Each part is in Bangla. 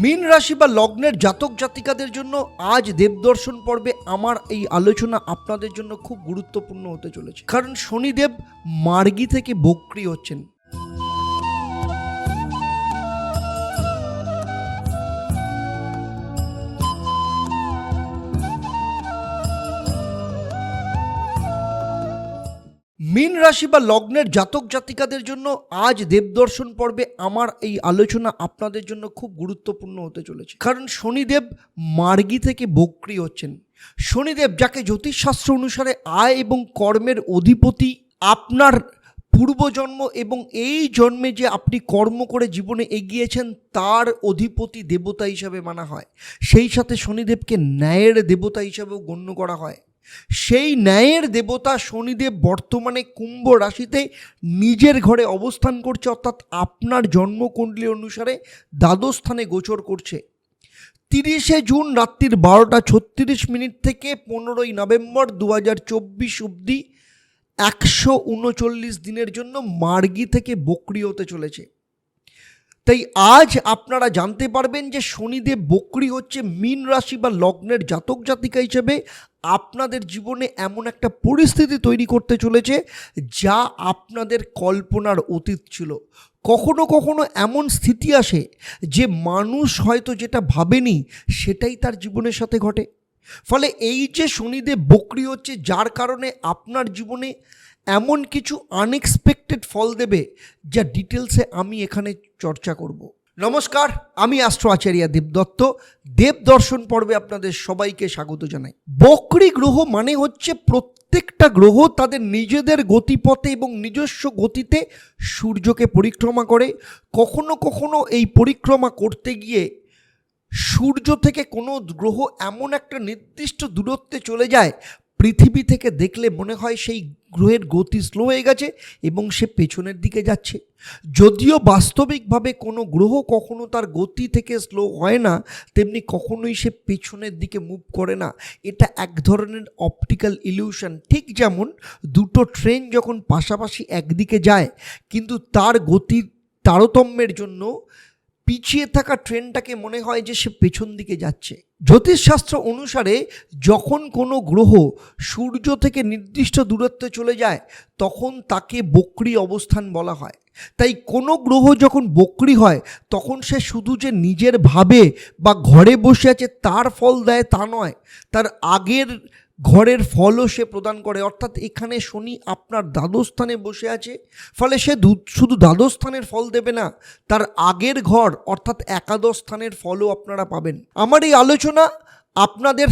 মীন রাশি বা লগ্নের জাতক জাতিকাদের জন্য আজ দেবদর্শন পর্বে আমার এই আলোচনা আপনাদের জন্য খুব গুরুত্বপূর্ণ হতে চলেছে। কারণ শনিদেব মার্গি থেকে বক্রি হচ্ছেন। মীন রাশি বা লগ্নের জাতক জাতিকাদের জন্য আজ দেবদর্শন পর্বে আমার এই আলোচনা আপনাদের জন্য খুব গুরুত্বপূর্ণ হতে চলেছে। কারণ শনিদেব মার্গী থেকে বক্রি হচ্ছেন। শনিদেব যাকে জ্যোতিষশাস্ত্র অনুসারে আয় এবং কর্মের অধিপতি আপনার পূর্বজন্ম এবং এই জন্মে যে আপনি কর্ম করে জীবনে এগিয়েছেন তার অধিপতি দেবতা হিসাবে মানা হয়। সেই সাথে শনিদেবকে ন্যায়ের দেবতা হিসাবেও গণ্য করা হয়। সেই ন্যায়ের দেবতা শনিদেব বর্তমানে কুম্ভ রাশিতে নিজের ঘরে অবস্থান করছে, অর্থাৎ আপনার জন্মকুণ্ডলী অনুসারে দ্বাদশ স্থানে গোচর করছে। তিরিশে জুন রাত্রির বারোটা ছত্রিশ মিনিট থেকে পনেরোই নভেম্বর দু হাজার চব্বিশ অবধি একশো উনচল্লিশ দিনের জন্য মার্গি থেকে বকরি হতে চলেছে। তাই আজ আপনারা জানতে পারবেন যে শনিদেব বকরি হচ্ছে মীন রাশি বা লগ্নের জাতক জাতিকা হিসেবে আপনাদের জীবনে এমন একটা পরিস্থিতি তৈরি করতে চলেছে যা আপনাদের কল্পনার অতীত ছিল। কখনো কখনো এমন স্থিতি আসে যে মানুষ হয়তো যেটা ভাবেনি সেটাই তার জীবনের সাথে ঘটে। ফলে এই যে শনিদেব বকরি হচ্ছে, যার কারণে আপনার জীবনে এমন কিছু আনএক্সপেক্টেড ফল দেবে যা ডিটেলসে আমি এখানে চর্চা করব। নমস্কার, আমি অ্যাস্ট্রো আচার্য দেবদত্ত দেব দর্শন পর্বে আপনাদের সবাইকে স্বাগত জানাই। বকরি গ্রহ মানে হচ্ছে প্রত্যেকটা গ্রহ তাদের নিজেদের গতিপথে এবং নিজস্ব গতিতে সূর্যকে পরিক্রমা করে। কখনো কখনো এই পরিক্রমা করতে গিয়ে সূর্য থেকে কোনো গ্রহ এমন একটা নির্দিষ্ট দূরত্বে চলে যায় পৃথিবী থেকে দেখলে মনে হয় সেই গ্রহের গতি স্লো হয়ে গেছে এবং সে পেছনের দিকে যাচ্ছে। যদিও বাস্তবিকভাবে কোনো গ্রহ কখনো তার গতি থেকে স্লো হয় না, তেমনি কখনোই সে পেছনের দিকে মুভ করে না। এটা এক ধরনের অপটিক্যাল ইলিউশন ঠিক যেমন দুটো ট্রেন যখন পাশাপাশি একদিকে যায়, কিন্তু তার গতির তারতম্যের জন্য পিছিয়ে থাকা ট্রেনটাকে মনে হয় যে সে পেছন দিকে যাচ্ছে। জ্যোতিষশাস্ত্র অনুসারে যখন কোনো গ্রহ সূর্য থেকে নির্দিষ্ট দূরত্বে চলে যায়, তখন তাকে বক্রি অবস্থান বলা হয়। তাই কোনো গ্রহ যখন বক্রি হয়, তখন সে শুধু যে নিজের ভাবে বা ঘরে বসে আছে তার ফল দেয় তা নয়, তার আগের ঘরের ফলও সে প্রদান করে। অর্থাৎ এখানে শনি আপনার দ্বাদস্থানে বসে আছে। ফলে সে শুধু দ্বাদশ স্থানের ফল দেবে না, তার আগের ঘর অর্থাৎ একাদশ স্থানের ফলও আপনারা পাবেন। আমার এই আলোচনা আপনাদের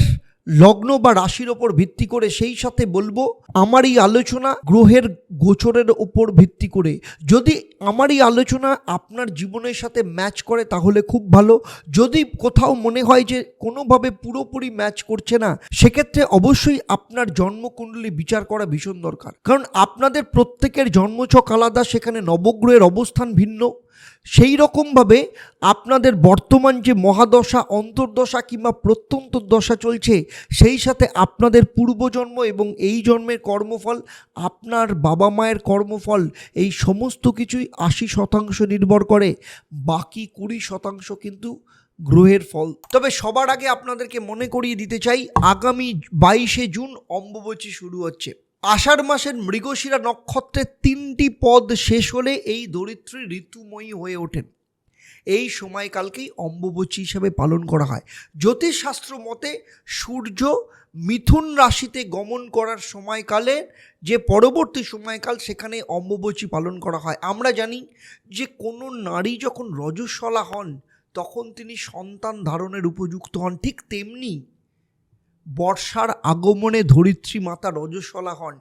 লগ্ন বা রাশির ওপর ভিত্তি করে সেই সাথে বলব, আমার এই আলোচনা গ্রহের গোচরের ওপর ভিত্তি করে। যদি আমার এই আলোচনা আপনার জীবনের সাথে ম্যাচ করে, তাহলে খুব ভালো। যদি কোথাও মনে হয় যে কোনোভাবে পুরোপুরি ম্যাচ করছে না, সেক্ষেত্রে অবশ্যই আপনার জন্মকুণ্ডলী বিচার করা ভীষণ দরকার। কারণ আপনাদের প্রত্যেকের জন্মছক আলাদা, সেখানে নবগ্রহের অবস্থান ভিন্ন। সেই রকমভাবে আপনাদের বর্তমান যে মহাদশা, অন্তর্দশা কিংবা প্রত্যন্ত দশা চলছে, সেই সাথে আপনাদের পূর্বজন্ম এবং এই জন্মের কর্মফল, আপনার বাবা মায়ের কর্মফল, এই সমস্ত কিছুই আশি শতাংশ নির্ভর করে, বাকি কুড়ি শতাংশ কিন্তু গ্রহের ফল। তবে সবার আগে আপনাদেরকে মনে করিয়ে দিতে চাই, আগামী বাইশে জুন অম্বুবচী শুরু হচ্ছে। আষাঢ় মাসের মৃগশিরা নক্ষত্রের তিনটি পদ শেষ হলে এই দরিদ্রী ঋতুময়ী হয়ে ওঠেন। এই সময়কালকেই অম্বুবচী হিসাবে পালন করা হয়। জ্যোতিষশাস্ত্র মতে, সূর্য মিথুন রাশিতে গমন করার সময়কালে, যে পরবর্তী সময়কাল সেখানে অম্বুবচী পালন করা হয়। আমরা জানি যে কোনো নারী যখন রজস্বলা হন, তখন তিনি সন্তান ধারণের উপযুক্ত হন। ঠিক তেমনি বর্ষার আগমনে ধরিত্রী মাতা রজস্বলা হন।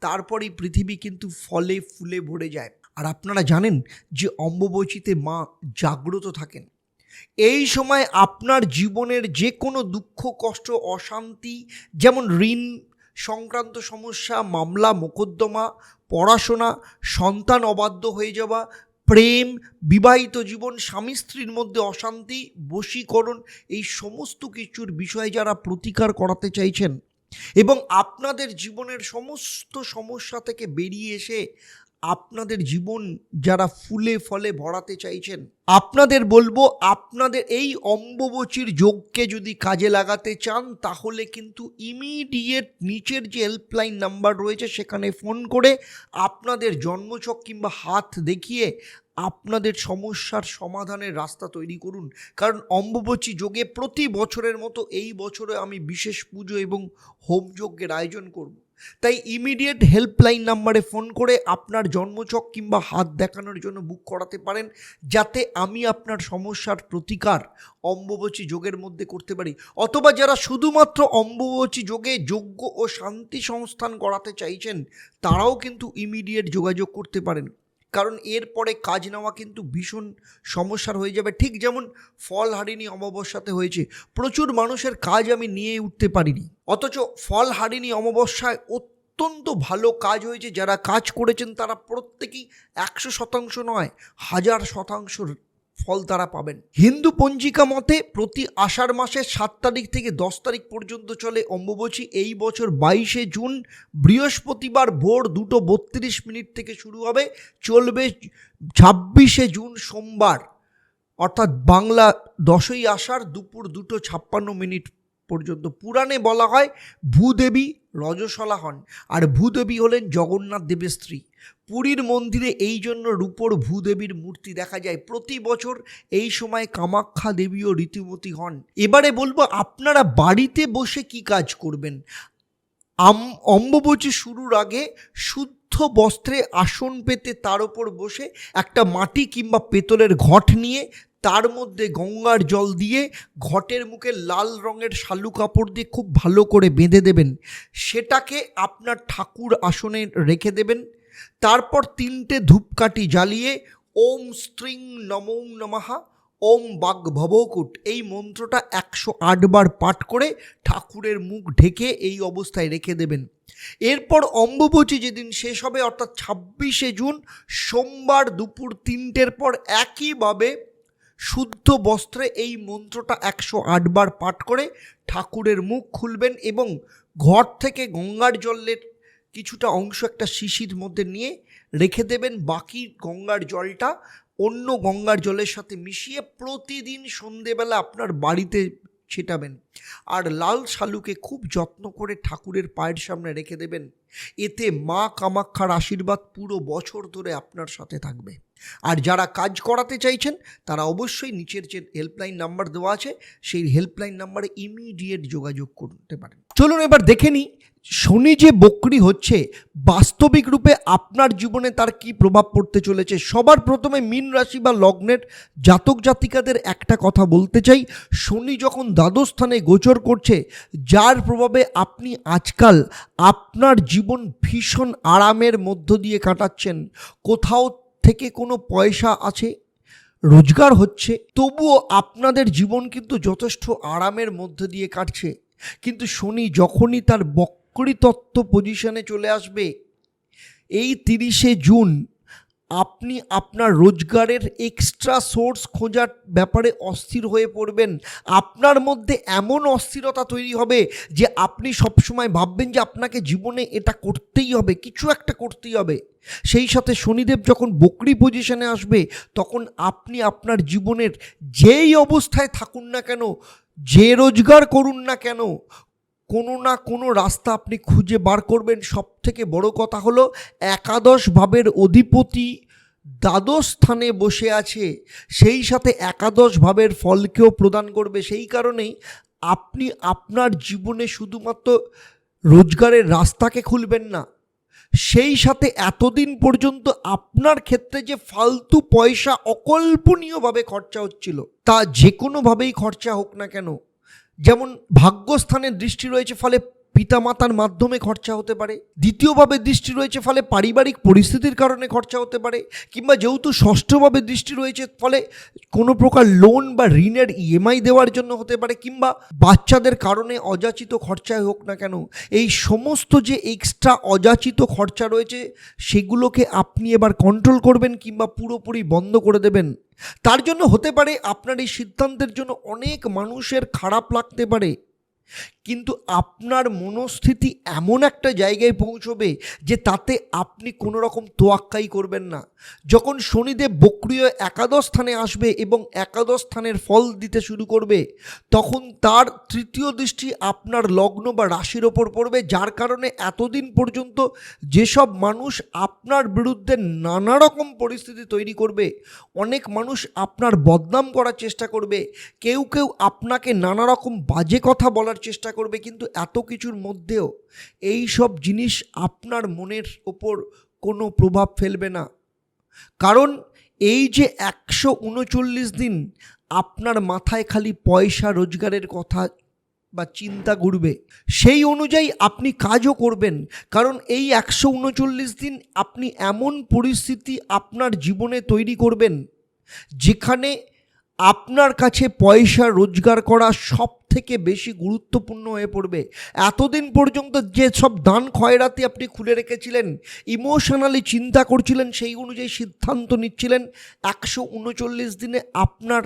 তারপরেই পৃথিবী কিন্তু ফলে ফুলে ভরে যায়। আর আপনারা জানেন যে অম্বুবচীতে মা জাগ্রত থাকেন। এই সময় আপনার জীবনের যে কোনো দুঃখ, কষ্ট, অশান্তি, যেমন ঋণ, সংক্রান্ত সমস্যা, মামলা, মোকদ্দমা, পড়াশোনা, সন্তান অবাধ্য হয়ে যাওয়া প্রেম, বিবাহিত জীবন, স্বামী স্ত্রীর মধ্যে অশান্তি, বশীকরণ, এই সমস্ত কিছুর বিষয়ে যারা প্রতিকার করাতে চাইছেন এবং আপনাদের জীবনের সমস্ত সমস্যা থেকে বেরিয়ে এসে আপনাদের জীবন যারা ফুলে ফলে ভরাতে চাইছেন, আপনাদের বলব আপনাদের এই অম্বুবচীর যোগকে যদি কাজে লাগাতে চান, তাহলে কিন্তু ইমিডিয়েট নিচের যে হেল্পলাইন নাম্বার রয়েছে, সেখানে ফোন করে আপনাদের জন্মছক কিংবা হাত দেখিয়ে আপনাদের সমস্যার সমাধানের রাস্তা তৈরি করুন। কারণ অম্বুবচী যোগে প্রতি বছরের মতো এই বছরে আমি বিশেষ পুজো এবং হোমযজ্ঞের আয়োজন করব। তাই ইমিডিয়েট হেল্পলাইন নাম্বারে ফোন করে আপনার জন্মচক কিংবা হাত দেখানোর জন্য বুক করাতে পারেন, যাতে আমি আপনার সমস্যার প্রতিকার অম্বুবচী যোগের মধ্যে করতে পারি। অথবা যারা শুধুমাত্র অম্বুবচী যোগে যোগ্য ও শান্তি সংস্থান করাতে চাইছেন, তারাও কিন্তু ইমিডিয়েট যোগাযোগ করতে পারেন। কারণ এরপরে কাজ নেওয়া কিন্তু ভীষণ সমস্যার হয়ে যাবে। ঠিক যেমন ফল হারিনি অমাবস্যাতে হয়েছে। প্রচুর মানুষের কাজ আমি নিয়ে উঠতে পারিনি। অথচ ফল হারিনি অমাবস্যায় অত্যন্ত ভালো কাজ হয়েছে। যারা কাজ করেছেন তারা প্রত্যেকেই একশো শতাংশ নয়, হাজার শতাংশর ফল তারা পাবেন। হিন্দু পঞ্জিকা মতে প্রতি আষাঢ় মাসের সাত তারিখ থেকে দশ তারিখ পর্যন্ত চলে অম্বুবচী। এই বছর বাইশে জুন বৃহস্পতিবার ভোর দুটো বত্রিশ মিনিট থেকে শুরু হবে। চলবে ছাব্বিশে জুন সোমবার। অর্থাৎ বাংলা দশই আষাঢ় দুপুর দুটো ছাপ্পান্ন মিনিট পর্যন্ত। পুরাণে বলা হয়, ভূদেবী রজসলা হন। আর ভূদেবী হলেন জগন্নাথ দেবের স্ত্রী। পুরীর মন্দিরে এই জন্য রূপোর ভূদেবীর মূর্তি দেখা যায়। প্রতি বছর এই সময় কামাখ্যা দেবীও রীতিমতী হন। এবারে বলব, আপনারা বাড়িতে বসে কি কাজ করবেন? আম, অম্বুবচী শুরুর আগে শুদ্ধ বস্ত্রে আসন পেতে তার ওপর বসে একটা মাটি কিংবা পেতলের ঘট নিয়ে তার মধ্যে গঙ্গার জল দিয়ে ঘটের মুখে লাল রঙের শালু কাপড় দিয়ে খুব ভালো করে বেঁধে দেবেন। সেটাকে আপনার ঠাকুর আসনে রেখে দেবেন। তারপর তিনটে ধূপকাঠি জ্বালিয়ে ওম স্ত্রিং নমো নমাহা ওম বাগ ভবকুট এই মন্ত্রটা একশো আটবার পাঠ করে ঠাকুরের মুখ ঢেকে এই অবস্থায় রেখে দেবেন। এরপর অম্বুবচী যেদিন শেষ হবে, অর্থাৎ ছাব্বিশে জুন, সোমবার দুপুর তিনটের পর একইভাবে শুদ্ধ বস্ত্রে এই মন্ত্রটা একশো আটবার পাঠ করে ঠাকুরের মুখ খুলবেন এবং ঘর থেকে গঙ্গার জলের কিছুটা অংশ একটা শিশির মধ্যে নিয়ে রেখে দেবেন, বাকি গঙ্গার জলটা অন্য গঙ্গার জলের সাথে মিশিয়ে প্রতিদিন সন্ধেবেলা আপনার বাড়িতে ছিটাবেন। আর লাল শালুকে খুব যত্ন করে ঠাকুরের পায়ের সামনে রেখে দেবেন। এতে মা কামাক্ষার আশীর্বাদ পুরো বছর ধরে আপনার সাথে থাকবে। আর যারা কাজ করাতে চাইছেন, তারা অবশ্যই নিচের যে হেল্পলাইন নাম্বার দেওয়া আছে, সেই হেল্পলাইন নাম্বারে ইমিডিয়েট যোগাযোগ করতে পারেন। চলুন এবার দেখে নিই, শনি যে বক্রি হচ্ছে, বাস্তবিক রূপে আপনার জীবনে তার কি প্রভাব পড়তে চলেছে? সবার প্রথমে মীন রাশি বা লগ্নের জাতক জাতিকাদের একটা কথা বলতে চাই। শনি যখন দ্বাদশ স্থানে গোচর করছে, যার প্রভাবে আপনি আজকাল আপনার জীবন ভীষণ আরামের মধ্য দিয়ে কাটাচ্ছেন। কোথাও থেকে কোনো পয়সা আছে? রোজগার হচ্ছে, তবুও আপনাদের জীবন কিন্তু যথেষ্ট আরামের মধ্যে দিয়ে কাটছে। কিন্তু শনি যখনই তার বক্রিতত্ত্ব পজিশনে চলে আসবে, এই তিরিশে জুন আপনি আপনার রোজগারের এক্সট্রা সোর্স খোঁজার ব্যাপারে অস্থির হয়ে পড়বেন। আপনার মধ্যে এমন অস্থিরতা তৈরি হবে যে আপনি সবসময় ভাববেন যে আপনাকে জীবনে এটা করতেই হবে, কিছু একটা করতেই হবে। সেই সাথে শনিদেব যখন বকরি পজিশনে আসবে, তখন আপনি আপনার জীবনের যেই অবস্থায় থাকুন না কেন, যে রোজগার করুন না কেন কোনো না কোনো রাস্তা আপনি খুঁজে বার করবেন। সব থেকে বড় কথা হলো একাদশ ভাবের অধিপতি দ্বাদশ স্থানে বসে আছে। সেই সাথে একাদশ ভাবের ফলকেও প্রদান করবে। সেই কারণেই আপনি আপনার জীবনে শুধুমাত্র রোজগারের রাস্তাকে খুলবেন না। সেই সাথে এতদিন পর্যন্ত আপনার ক্ষেত্রে যে ফালতু পয়সা অকল্পনীয়ভাবে খরচা হচ্ছিল, তা যে কোনোভাবেই খরচা হোক না কেন। যেমন ভাগ্যস্থানের দৃষ্টি রয়েছে ফলে পিতামাতার মাধ্যমে খরচা হতে পারে, দ্বিতীয়ভাবে দৃষ্টি রয়েছে ফলে পারিবারিক পরিস্থিতির কারণে খরচা হতে পারে, কিংবা যেহেতু ষষ্ঠভাবে দৃষ্টি রয়েছে ফলে কোনো প্রকার লোন বা ঋণের ইএমআই দেওয়ার জন্য হতে পারে, কিংবা বাচ্চাদের কারণে অযাচিত খরচায় হোক না কেন, এই সমস্ত যে এক্সট্রা অযাচিত খরচা রয়েছে, সেগুলোকে আপনি এবার কন্ট্রোল করবেন কিংবা পুরোপুরি বন্ধ করে দেবেন। তার জন্য হতে পারে আপনার এই সিদ্ধান্তের জন্য অনেক মানুষের খারাপ লাগতে পারে। কিন্তু আপনার মনস্থিতি এমন একটা জায়গায় পৌঁছবে যে তাতে আপনি কোনো রকম তোয়াক্কাই করবেন না। যখন শনিদেব বক্রিয় একাদশ স্থানে আসবে এবং একাদশ স্থানের ফল দিতে শুরু করবে, তখন তার তৃতীয় দৃষ্টি আপনার লগ্ন বা রাশির ওপর পড়বে, যার কারণে এতদিন পর্যন্ত যেসব মানুষ আপনার বিরুদ্ধে নানা রকম পরিস্থিতি তৈরি করবে, অনেক মানুষ আপনার বদনাম করার চেষ্টা করবে, কেউ কেউ আপনাকে নানা রকম বাজে কথা বলার চেষ্টা করবে, কিন্তু এত কিছুর মধ্যেও এই সব জিনিস আপনার মনের ওপর কোনো প্রভাব ফেলবে না। কারণ এই যে একশো উনচল্লিশ দিন আপনার মাথায় খালি পয়সা রোজগারের কথা বা চিন্তা ঘুরবে, সেই অনুযায়ী আপনি কাজও করবেন। কারণ এই একশো উনচল্লিশ দিন আপনি এমন পরিস্থিতি আপনার জীবনে তৈরি করবেন, যেখানে আপনার কাছে পয়সা রোজগার করা সব থেকে বেশি গুরুত্বপূর্ণ হয়ে পড়বে। এতদিন পর্যন্ত যে সব দান খয়রাতি আপনি খুলে রেখেছিলেন ইমোশনালি চিন্তা করছিলেন, সেই অনুযায়ী সিদ্ধান্ত নিচ্ছিলেন, একশো উনচল্লিশ দিনে আপনার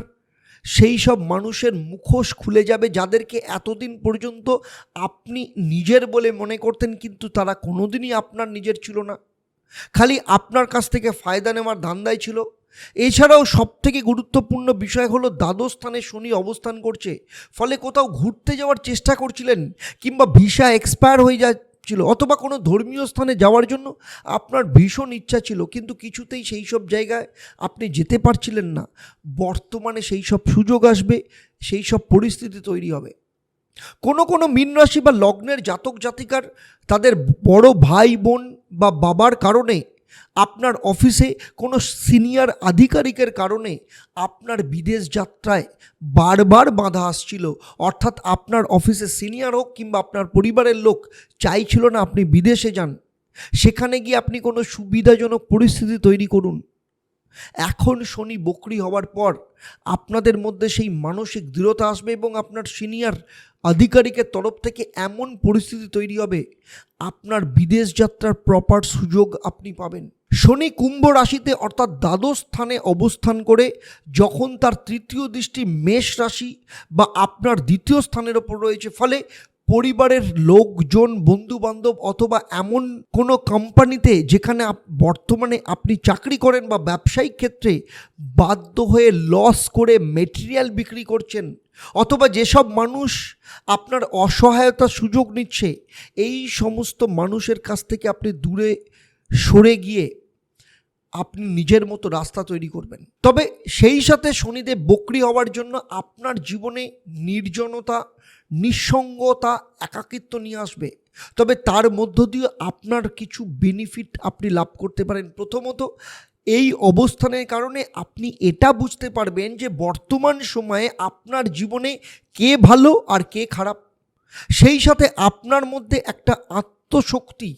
সেই সব মানুষের মুখোশ খুলে যাবে, যাদেরকে এতদিন পর্যন্ত আপনি নিজের বলে মনে করতেন, কিন্তু তারা কোনোদিনই আপনার নিজের ছিল না। খালি আপনার কাছ থেকে ফায়দা নেওয়ার ধান্দায় ছিল। এছাড়াও সবথেকে গুরুত্বপূর্ণ বিষয় হলো দ্বাদশ স্থানে শনি অবস্থান করছে। ফলে কোথাও ঘুরতে যাওয়ার চেষ্টা করছিলেন কিংবা ভিসা এক্সপায়ার হয়ে যাচ্ছিল অথবা কোনো ধর্মীয় স্থানে যাওয়ার জন্য আপনার ভীষণ ইচ্ছা ছিল, কিন্তু কিছুতেই সেই সব জায়গায় আপনি যেতে পারছিলেন না। বর্তমানে সেই সব সুযোগ আসবে, সেই সব পরিস্থিতি তৈরি হবে। কোনো কোনো মীন রাশি বা লগ্নের জাতক জাতিকার তাদের বড় ভাই বোন বা বাবার কারণে আপনার অফিসে কোনো সিনিয়র আধিকারিকের কারণে আপনার বিদেশ যাত্রায় বারবার বাধা আসছিল। অর্থাৎ আপনার অফিসে সিনিয়র হোক কিংবা আপনার পরিবারের লোক চাইছিল না আপনি বিদেশে যান। সেখানে গিয়ে আপনি কোনো সুবিধাজনক পরিস্থিতি তৈরি করুন। এখন শনি বকরি হওয়ার পর আপনাদের মধ্যে সেই মানসিক দৃঢ়তা আসবে এবং আপনার সিনিয়র আধিকারিকের তরফ থেকে এমন পরিস্থিতি তৈরি হবে, আপনার বিদেশ যাত্রার প্রপার সুযোগ আপনি পাবেন। শনি কুম্ভ রাশিতে অর্থাৎ দ্বাদশ স্থানে অবস্থান করে যখন তার তৃতীয় দৃষ্টি মেষ রাশি বা আপনার দ্বিতীয় স্থানের ওপর রয়েছে, ফলে পরিবারের লোকজন বন্ধু বান্ধব অথবা এমন কোনো কোম্পানিতে যেখানে বর্তমানে আপনি চাকরি করেন বা ব্যবসায়িক ক্ষেত্রে বাধ্য হয়ে লস করে মেটেরিয়াল বিক্রি করছেন অথবা যেসব মানুষ আপনার অসহায়তার সুযোগ নিচ্ছে, এই সমস্ত মানুষের কাছ থেকে আপনি দূরে সরে গিয়ে আপনি নিজের মতো রাস্তা তৈরি করবেন। তবে সেই সাথে শনিদেব বকরি হওয়ার জন্য আপনার জীবনে নির্জনতা নিঃসঙ্গতা, একাকিত্ব নিয়ে আসবে। তবে তার মধ্য দিয়ে আপনার কিছু বেনিফিট আপনি লাভ করতে পারেন। প্রথমত, এই অবস্থানের কারণে আপনি এটা বুঝতে পারবেন যে বর্তমান সময়ে আপনার জীবনে কে ভালো আর কে খারাপ। সেই সাথে আপনার মধ্যে একটা আত্মশক্তি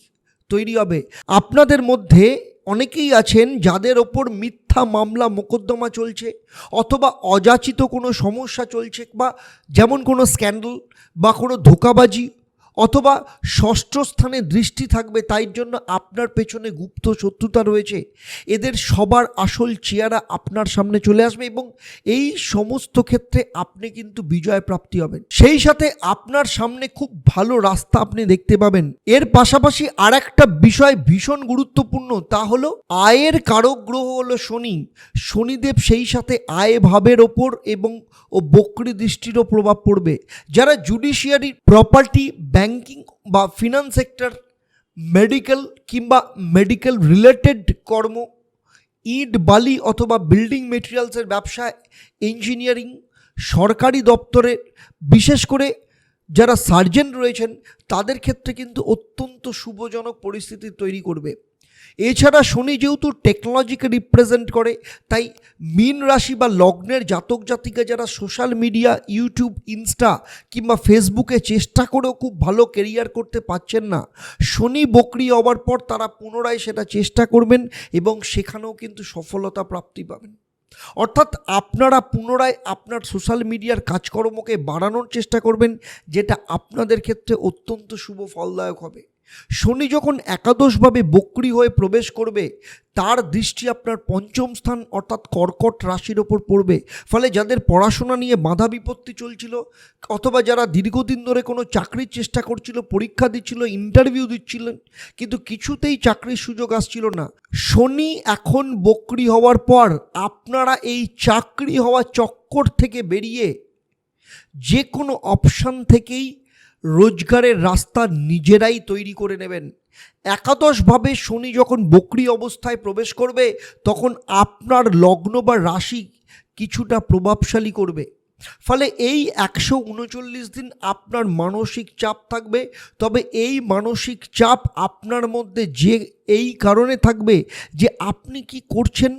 তৈরি হবে। আপনাদের মধ্যে অনেকেই আছেন যাদের ওপর মিথ্যা মামলা, মোকদ্দমা চলছে অথবা অযাচিত কোনো সমস্যা চলছে বা যেমন কোনো স্ক্যান্ডাল বা কোনো ধোকাবাজি অথবা ষষ্ঠ স্থানে দৃষ্টি থাকবে, তাই জন্য আপনার পেছনে গুপ্ত শত্রুতা রয়েছে। এদের সবার আসল চেয়ারা আপনার সামনে চলে আসবে এবং এই সমস্ত ক্ষেত্রে আপনি কিন্তু বিজয় প্রাপ্তি হবেন। সেই সাথে আপনার সামনে খুব ভালো রাস্তা আপনি দেখতে পাবেন। এর পাশাপাশি আর একটা বিষয় ভীষণ গুরুত্বপূর্ণ, তা হলো আয়ের কারক গ্রহ হলো শনি। শনিদেব সেই সাথে আয় ভাবের ওপর এবং ও বক্রি দৃষ্টিরও প্রভাব পড়বে। যারা জুডিশিয়ারি প্রপার্টি ব্যাংকিং বা ফিনান্স সেক্টর মেডিকেল কিংবা মেডিকেল রিলেটেড কর্ম, ইট, বালি অথবা বিল্ডিং মেটেরিয়ালসের ব্যবসায় ইঞ্জিনিয়ারিং সরকারি দপ্তরে, বিশেষ করে যারা সার্জেন রয়েছেন, তাদের ক্ষেত্রে কিন্তু অত্যন্ত শুভজনক পরিস্থিতি তৈরি করবে। এছাড়া শনি যেহেতু টেকনোলজিকে রিপ্রেজেন্ট করে, তাই মিন রাশি বা লগ্নের জাতক জাতিকা যারা সোশ্যাল মিডিয়া ইউটিউব ইনস্টা কিংবা ফেসবুকে চেষ্টা করেও খুব ভালো কেরিয়ার করতে পারছেন না, শনি বকরি হওয়ার পর তারা পুনরায় সেটা চেষ্টা করবেন এবং সেখানেও কিন্তু সফলতা প্রাপ্তি পাবেন। অর্থাৎ আপনারা পুনরায় আপনার সোশ্যাল মিডিয়ার কাজকর্মকে বাড়ানোর চেষ্টা করবেন, যেটা আপনাদের ক্ষেত্রে অত্যন্ত শুভ ফলদায়ক হবে। শনি যখন একাদশভাবে বক্রি হয়ে প্রবেশ করবে, তার দৃষ্টি আপনার পঞ্চম স্থান অর্থাৎ কর্কট রাশির ওপর পড়বে। ফলে যাদের পড়াশোনা নিয়ে বাধা বিপত্তি চলছিল, অথবা যারা দীর্ঘদিন ধরে কোনো চাকরির চেষ্টা করছিল, পরীক্ষা দিচ্ছিল ইন্টারভিউ দিচ্ছিলেন, কিন্তু কিছুতেই চাকরির সুযোগ আসছিল না। শনি এখন বক্রি হওয়ার পর আপনারা এই চাকরি হওয়া চক্কর থেকে বেরিয়ে যে কোনো অপশান থেকেই রোজগারের রাস্তা নিজেরাই তৈরি করে নেবেন। একাদশভাবে শনি যখন বক্রি অবস্থায় প্রবেশ করবে, তখন আপনার লগ্ন বা রাশি কিছুটা প্রভাবশালী করবে। ফলে এই একশো উনচল্লিশ দিন আপনার মানসিক চাপ থাকবে, তবে এই মানসিক চাপ আপনার মধ্যে যে এই কারণে থাকবে যে আপনি কি করছেন,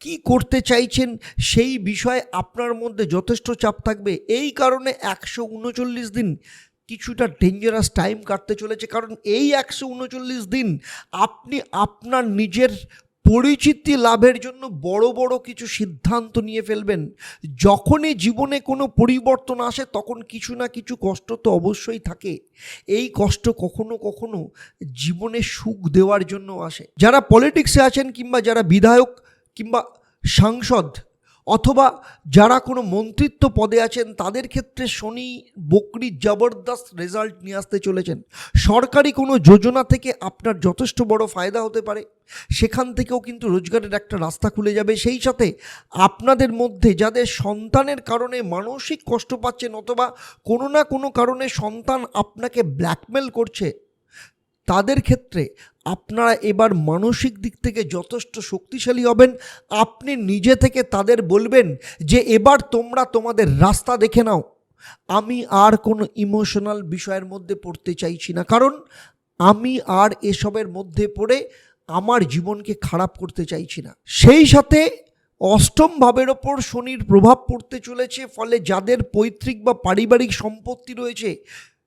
কি করতে চাইছেন, সেই বিষয়ে আপনার মধ্যে যথেষ্ট চাপ থাকবে। এই কারণে একশো উনচল্লিশ দিন কিছুটা ডেঞ্জারাস টাইম কাটতে চলেছে। কারণ এই একশো উনচল্লিশ দিন আপনি আপনার নিজের পরিচিতি লাভের জন্য বড় বড় কিছু সিদ্ধান্ত নিয়ে ফেলবেন। যখনই জীবনে কোনো পরিবর্তন আসে, তখন কিছু না কিছু কষ্ট তো অবশ্যই থাকে। এই কষ্ট কখনো কখনো জীবনে সুখ দেওয়ার জন্য আসে। যারা পলিটিক্সে আছেন কিংবা যারা বিধায়ক কিংবা সাংসদ অথবা যারা কোনো মন্ত্রিত্ব পদে আছেন, তাদের ক্ষেত্রে শনি, বকরি, জবরদস্ত রেজাল্ট নিয়ে আসতে চলেছেন। সরকারি কোনো যোজনা থেকে আপনার যথেষ্ট বড় ফায়দা হতে পারে। সেখান থেকেও কিন্তু রোজগারের একটা রাস্তা খুলে যাবে। সেই সাথে আপনাদের মধ্যে যাদের সন্তানের কারণে মানসিক কষ্ট পাচ্ছেন অথবা কোনো না কোনো কারণে সন্তান আপনাকে ব্ল্যাকমেল করছে, তাদের ক্ষেত্রে আপনারা এবার মানসিক দিক থেকে যথেষ্ট শক্তিশালী হবেন। আপনি নিজে থেকে তাদের বলবেন যে, এবার তোমরা তোমাদের রাস্তা দেখে নাও। আমি আর কোনো ইমোশনাল বিষয়ের মধ্যে পড়তে চাইছি না। কারণ আমি আর এসবের মধ্যে পড়ে আমার জীবনকে খারাপ করতে চাইছি না। সেই সাথে অষ্টম ভাবের ওপর শনির প্রভাব পড়তে চলেছে। ফলে যাদের পৈতৃক বা পারিবারিক সম্পত্তি রয়েছে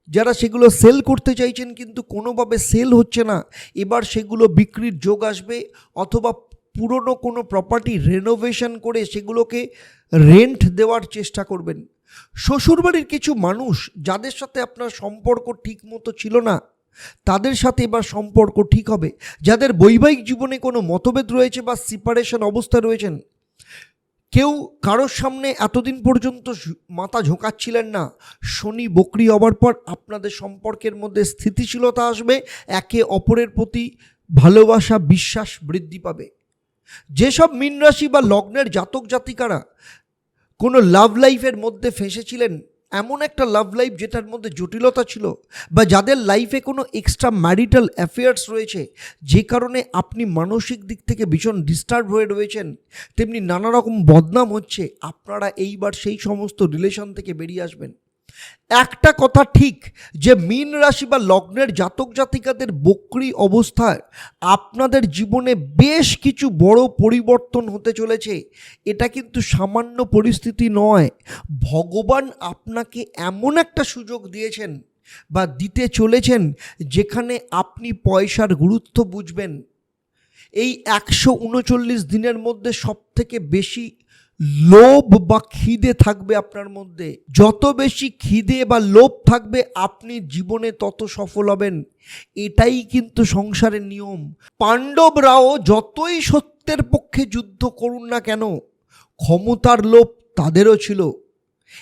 যারা সেগুলো সেল করতে চাইছেন কিন্তু কোনোভাবে সেল হচ্ছে না, এবার সেগুলো বিক্রির যোগ আসবে অথবা পুরনো কোনো প্রপার্টি রেনোভেশন করে সেগুলোকে রেন্ট দেওয়ার চেষ্টা করবেন। শ্বশুরবাড়ির কিছু মানুষ যাদের সাথে আপনার সম্পর্ক ঠিক মতো ছিল না, তাদের সাথে এবার সম্পর্ক ঠিক হবে। যাদের বৈবাহিক জীবনে কোনো মতভেদ রয়েছে বা সিপারেশন অবস্থা রয়েছেন কেউ কারোর সামনে এতদিন পর্যন্ত মাথা ঝোঁকাচ্ছিলেন না। শনি, বকরি হবার পর আপনাদের সম্পর্কের মধ্যে স্থিতিশীলতা আসবে, একে অপরের প্রতি ভালোবাসা, বিশ্বাস বৃদ্ধি পাবে। যেসব মীন রাশি বা লগ্নের জাতক জাতিকারা কোনো লাভ লাইফের মধ্যে ফেঁসেছিলেন এমন একটা লাভ লাইফ যেটার মধ্যে জটিলতা ছিল বা যাদের লাইফে কোনো এক্সট্রা ম্যারিটাল অ্যাফেয়ার্স রয়েছে, যে কারণে আপনি মানসিক দিক থেকে ভীষণ ডিস্টার্ব হয়ে রয়েছেন, তেমনি নানা রকম বদনাম হচ্ছে, আপনারা এইবার সেই সমস্ত রিলেশন থেকে বেরিয়ে আসবেন। একটা কথা ঠিক, যে মীন রাশি বা লগ্নের জাতক জাতিকাদের বক্রি অবস্থায় আপনাদের জীবনে বেশ কিছু বড় পরিবর্তন হতে চলেছে। এটা কিন্তু সামান্য পরিস্থিতি নয়। ভগবান আপনাকে এমন একটা সুযোগ দিয়েছেন বা দিতে চলেছেন যেখানে আপনি পয়সার গুরুত্ব বুঝবেন। এই একশো উনচল্লিশ দিনের মধ্যে সব থেকে বেশি লোভ বা খিদে থাকবে আপনার মধ্যে। যত বেশি খিদে বা লোভ থাকবে, আপনি জীবনে তত সফল হবেন। এটাই কিন্তু সংসারের নিয়ম। পাণ্ডবরাও যতই সত্যের পক্ষে যুদ্ধ করুন না কেন, ক্ষমতার লোভ তাদেরও ছিল।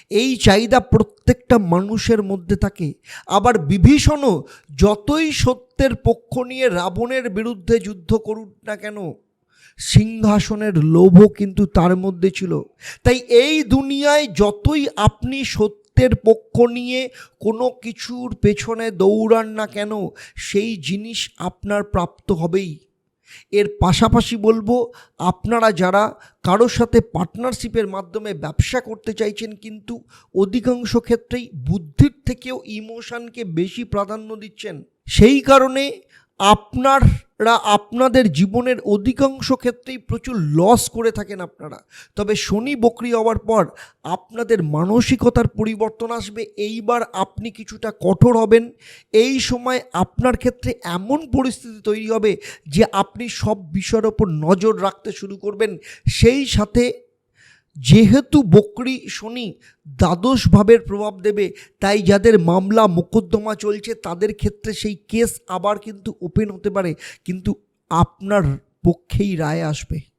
এই চাহিদা প্রত্যেকটা মানুষের মধ্যে থাকে। আবার বিভীষণও যতই সত্যের পক্ষ নিয়ে রাবণের বিরুদ্ধে যুদ্ধ করুন না কেন সিংহাসনের লোভও কিন্তু তার মধ্যে ছিল। তাই এই দুনিয়ায় যতই আপনি সত্যের পক্ষ নিয়ে কোনো কিছুর পেছনে দৌড়ান না কেন, সেই জিনিস আপনার প্রাপ্ত হবেই। এর পাশাপাশি বলব, আপনারা যারা কারোর সাথে পার্টনারশিপের মাধ্যমে ব্যবসা করতে চাইছেন, কিন্তু অধিকাংশ ক্ষেত্রেই বুদ্ধির থেকেও ইমোশনকে বেশি প্রাধান্য দিচ্ছেন। সেই কারণে আপনারা আপনাদের জীবনের অধিকাংশ ক্ষেত্রেই প্রচুর লস করে থাকেন আপনারা। তবে শনি বকরি হওয়ার পর আপনাদের মানসিকতার পরিবর্তন আসবে। এইবার আপনি কিছুটা কঠোর হবেন। এই সময় আপনার ক্ষেত্রে এমন পরিস্থিতি তৈরি হবে যে আপনি সব বিষয়ের ওপর নজর রাখতে শুরু করবেন। সেই সাথে যেহেতু বকরি শনি দ্বাদশ ভাবের প্রভাব দেবে, তাই যাদের মামলা মোকদ্দমা চলছে, তাদের ক্ষেত্রে সেই কেস আবার কিন্তু ওপেন হতে পারে। কিন্তু আপনার পক্ষেই রায় আসবে।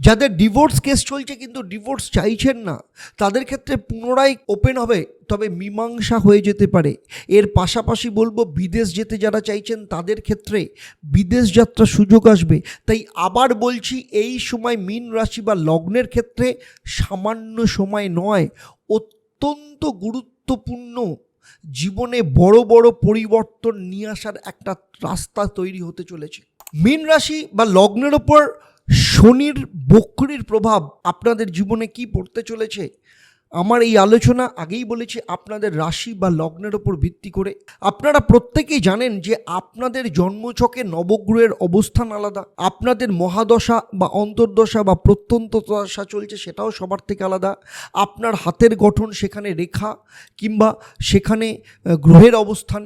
যাদের ডিভোর্স কেস চলছে কিন্তু ডিভোর্স চাইছেন না, তাদের ক্ষেত্রে পুনরায় ওপেন হবে, তবে মীমাংসা হয়ে যেতে পারে। এর পাশাপাশি বলব, বিদেশ যেতে যারা চাইছেন তাদের ক্ষেত্রে বিদেশ যাত্রার সুযোগ আসবে। তাই আবার বলছি, এই সময় মীন রাশি বা লগ্নের ক্ষেত্রে সামান্য সময় নয়, অত্যন্ত গুরুত্বপূর্ণ জীবনে বড় বড় পরিবর্তন নিয়ে আসার একটা রাস্তা তৈরি হতে চলেছে। মীন রাশি বা লগ্নের ওপর শনির বক্রির প্রভাব আপনাদের জীবনে কি পড়তে চলেছে? আমার এই আলোচনা আগেই বলেছি, আপনাদের রাশি বা লগ্নের ওপর ভিত্তি করে। আপনারা প্রত্যেকেই জানেন যে আপনাদের জন্মছকে নবগ্রহের অবস্থান আলাদা। আপনাদের মহাদশা বা অন্তর্দশা বা প্রত্যন্ত দশা চলছে সেটাও সবার থেকে আলাদা। আপনার হাতের গঠন সেখানে রেখা কিংবা সেখানে গ্রহের অবস্থান।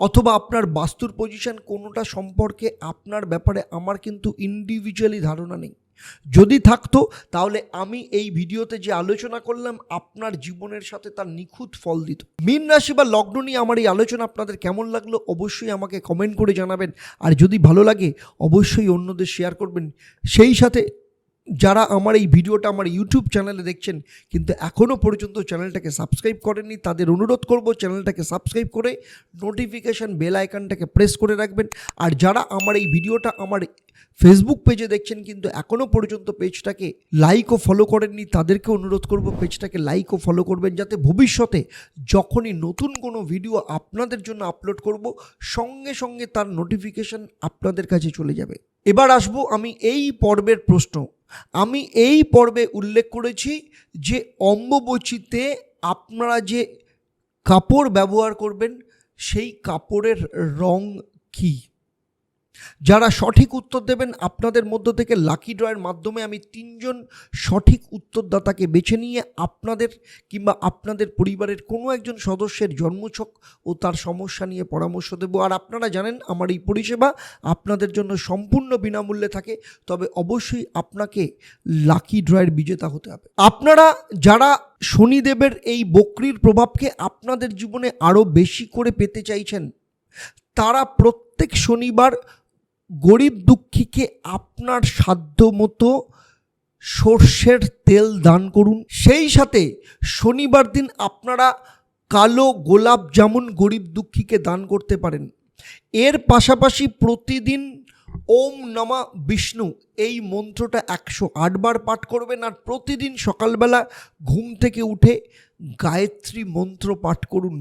অথবা আপনার বাস্তুর পজিশন কোনোটা সম্পর্কে আপনার ব্যাপারে আমার কিন্তু ইন্ডিভিজুয়ালি ধারণা নেই। যদি থাকতো, তাহলে আমি এই ভিডিওতে যে আলোচনা করলাম, আপনার জীবনের সাথে তার নিখুঁত ফল দিত। মীন রাশি বা লগ্ন নিয়ে আমার এই আলোচনা আপনাদের কেমন লাগল, অবশ্যই আমাকে কমেন্ট করে জানাবেন। আর যদি ভালো লাগে, অবশ্যই অন্যদের শেয়ার করবেন। সেই সাথে যারা আমার এই ভিডিওটা আমার ইউটিউব চ্যানেলে দেখছেন, কিন্তু এখনও পর্যন্ত চ্যানেলটাকে সাবস্ক্রাইব করেননি, তাদের অনুরোধ করব চ্যানেলটাকে সাবস্ক্রাইব করে নোটিফিকেশান বেল আইকনটাকে প্রেস করে রাখবেন। আর যারা আমার এই ভিডিওটা আমার ফেসবুক পেজে দেখছেন, কিন্তু এখনও পর্যন্ত পেজটাকে লাইক ও ফলো করেননি, তাদেরকে অনুরোধ করব পেজটাকে লাইক ও ফলো করবেন, যাতে ভবিষ্যতে যখনই নতুন কোনো ভিডিও আপনাদের জন্য আপলোড করব, সঙ্গে সঙ্গে তার নোটিফিকেশান আপনাদের কাছে চলে যাবে। এবার আসব আমি এই পর্বের প্রশ্ন। আমি এই পর্বে উল্লেখ করেছি যে অম্ববচিতে আপনারা যে কাপড় ব্যবহার করবেন, সেই কাপড়ের রং কী? যারা সঠিক উত্তর দেবেন, আপনাদের মধ্য থেকে লাকি ড্রয়ের মাধ্যমে আমি তিনজন সঠিক উত্তরদাতাকে বেছে নিয়ে আপনাদের কিংবা আপনাদের পরিবারের কোনো একজন সদস্যের জন্মছক ও তার সমস্যা নিয়ে পরামর্শ দেবো। আর আপনারা জানেন, আমার এই পরিষেবা আপনাদের জন্য সম্পূর্ণ বিনামূল্যে থাকে, তবে অবশ্যই আপনাকে লাকি ড্রয়ের বিজেতা হতে হবে। আপনারা যারা শনিদেবের এই বক্রির প্রভাবকে আপনাদের জীবনে আরও বেশি করে পেতে চাইছেন, তারা প্রত্যেক শনিবার গরিব দুঃখীকে আপনার সাধ্য মতো সর্ষের তেল দান করুন। সেই সাথে শনিবার দিন আপনারা কালো গোলাপ জামুন গরিব দুঃখীকে দান করতে পারেন। এর পাশাপাশি প্রতিদিন ওম নমা বিষ্ণু এই মন্ত্রটা একশো আটবার পাঠ করবেন আর প্রতিদিন সকালবেলা ঘুম থেকে উঠে গায়ত্রী মন্ত্র পাঠ করুন।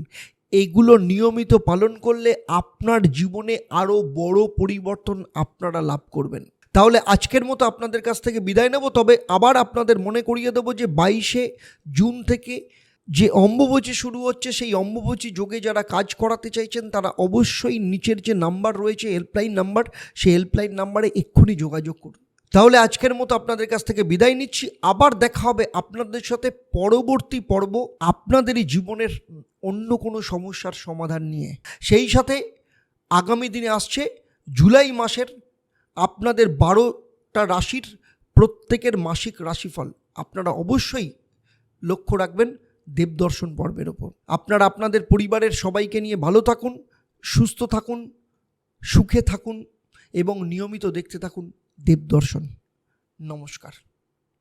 এগুলো নিয়মিত পালন করলে আপনার জীবনে আরও বড় পরিবর্তন আপনারা লাভ করবেন। তাহলে আজকের মতো আপনাদের কাছ থেকে বিদায় নেব, তবে আবার আপনাদের মনে করিয়ে দেবো যে বাইশে জুন থেকে যে অম্বুবচী শুরু হচ্ছে, সেই অম্বুবচী যোগে যারা কাজ করাতে চাইছেন, তারা অবশ্যই নিচের যে নাম্বার রয়েছে হেল্পলাইন নাম্বার সেই হেল্পলাইন নাম্বারে এক্ষুনি যোগাযোগ করুন। তাহলে আজকের মতো আপনাদের কাছ থেকে বিদায় নিচ্ছি। আবার দেখা হবে আপনাদের সাথে পরবর্তী পর্ব আপনাদেরই জীবনের অন্য কোনো সমস্যার সমাধান নিয়ে। সেই সাথে আগামী দিনে আসছে জুলাই মাসের আপনাদের বারোটা রাশির প্রত্যেকের মাসিক রাশিফল। আপনারা অবশ্যই লক্ষ্য রাখবেন দেবদর্শন পর্বের ওপর। আপনারা আপনাদের পরিবারের সবাইকে নিয়ে ভালো থাকুন, সুস্থ থাকুন, সুখে থাকুন এবং নিয়মিত দেখতে থাকুন। দেবদর্শন নমস্কার।